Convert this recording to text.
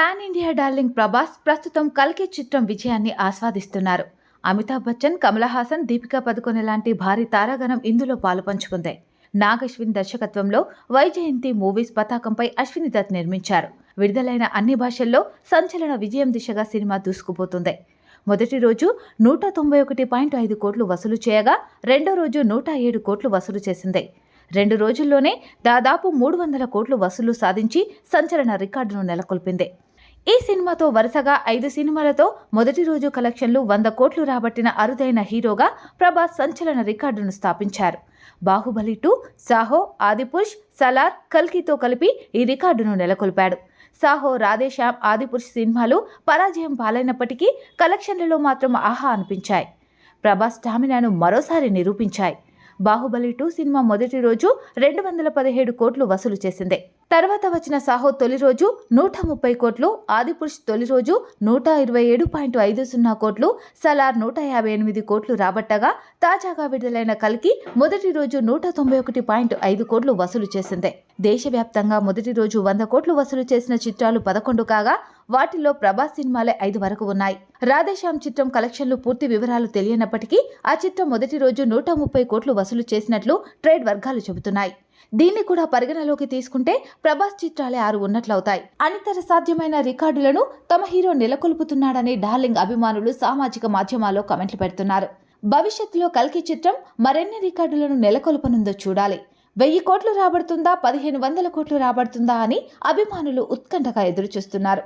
Pan India darling Prabhas ప్రస్తుతం కల్కి చిత్రం విజయాన్ని ఆస్వాదిస్తున్నారు. అమితాబ్ బచ్చన్ కమల్ హాసన్ దీపికా పదుకొని లాంటి భారీ తారాగణం ఇందులో పాలుపంచుకుంది పంచుకుంది. నాగశ్విన్ దర్శకత్వంలో వైజయంతి మూవీస్ పతాకంపై అశ్విని దత్ నిర్మించారు. విడుదలైన అన్ని భాషల్లో సంచలన విజయం దిశగా సినిమా దూసుకుపోతుంది. మొదటి రోజు నూట తొంభై ఒకటి పాయింట్ ఐదు కోట్లు వసూలు చేయగా రెండో రోజు నూట ఏడు కోట్లు వసూలు చేసింది. రెండు రోజుల్లోనే దాదాపు మూడు వందల కోట్లు వసూలు సాధించి సంచలన రికార్డును నెలకొల్పింది. ఈ సినిమాతో వరుసగా ఐదు సినిమాలతో మొదటి రోజు కలెక్షన్లు వంద కోట్లు రాబట్టిన అరుదైన హీరోగా ప్రభాస్ సంచలన రికార్డును స్థాపించారు. బాహుబలి టూ సాహో ఆదిపురుష్ సలార్ కల్కితో కలిపి ఈ రికార్డును నెలకొల్పాడు. సాహో రాధేశ్యామ్ ఆదిపురుష్ సినిమాలు పరాజయం పాలైనప్పటికీ కలెక్షన్లలో మాత్రం ఆహా అనిపించాయి. ప్రభాస్ స్టామినాను మరోసారి నిరూపించాయి. బాహుబలి టూ సినిమా మొదటి రోజు రెండు వందల పదిహేడు కోట్లు వసూలు చేసింది. తర్వాత వచ్చిన సాహో తొలి రోజు నూట ముప్పై కోట్లు ఆదిపురుష్ తొలి రోజు నూట ఇరవై ఏడు పాయింట్ ఐదు సున్నా కోట్లు సలార్ నూట యాభై ఎనిమిది కోట్లు రాబట్టగా తాజాగా విడుదలైన కలికి మొదటి రోజు నూట తొంభై ఒకటి పాయింట్ ఐదు కోట్లు వసూలు చేసింది. దేశవ్యాప్తంగా మొదటి రోజు వంద కోట్లు వసూలు చేసిన చిత్రాలు పదకొండు కాగా వాటిలో ప్రభాస్ సినిమాలే ఐదు వరకు ఉన్నాయి. రాధేశ్యామ్ చిత్రం కలెక్షన్లు పూర్తి వివరాలు తెలియనప్పటికీ ఆ చిత్రం మొదటి రోజు నూట ముప్పై కోట్లు వసూలు చేసినట్లు ట్రేడ్ వర్గాలు చెబుతున్నాయి. దీన్ని కూడా పరిగణలోకి తీసుకుంటే ప్రభాస్ చిత్రాలే ఆరు ఉన్నట్లవుతాయి. అనితర సాధ్యమైన రికార్డులను తమ హీరో నెలకొల్పుతున్నాడని డార్లింగ్ అభిమానులు సామాజిక మాధ్యమాల్లో కమెంట్లు పెడుతున్నారు. భవిష్యత్తులో కల్కి చిత్రం మరెన్ని రికార్డులను నెలకొల్పనుందో చూడాలి. వెయ్యి కోట్లు రాబడుతుందా? పదిహేను వందల కోట్లు రాబడుతుందా? అని అభిమానులు ఉత్కంఠగా ఎదురుచూస్తున్నారు.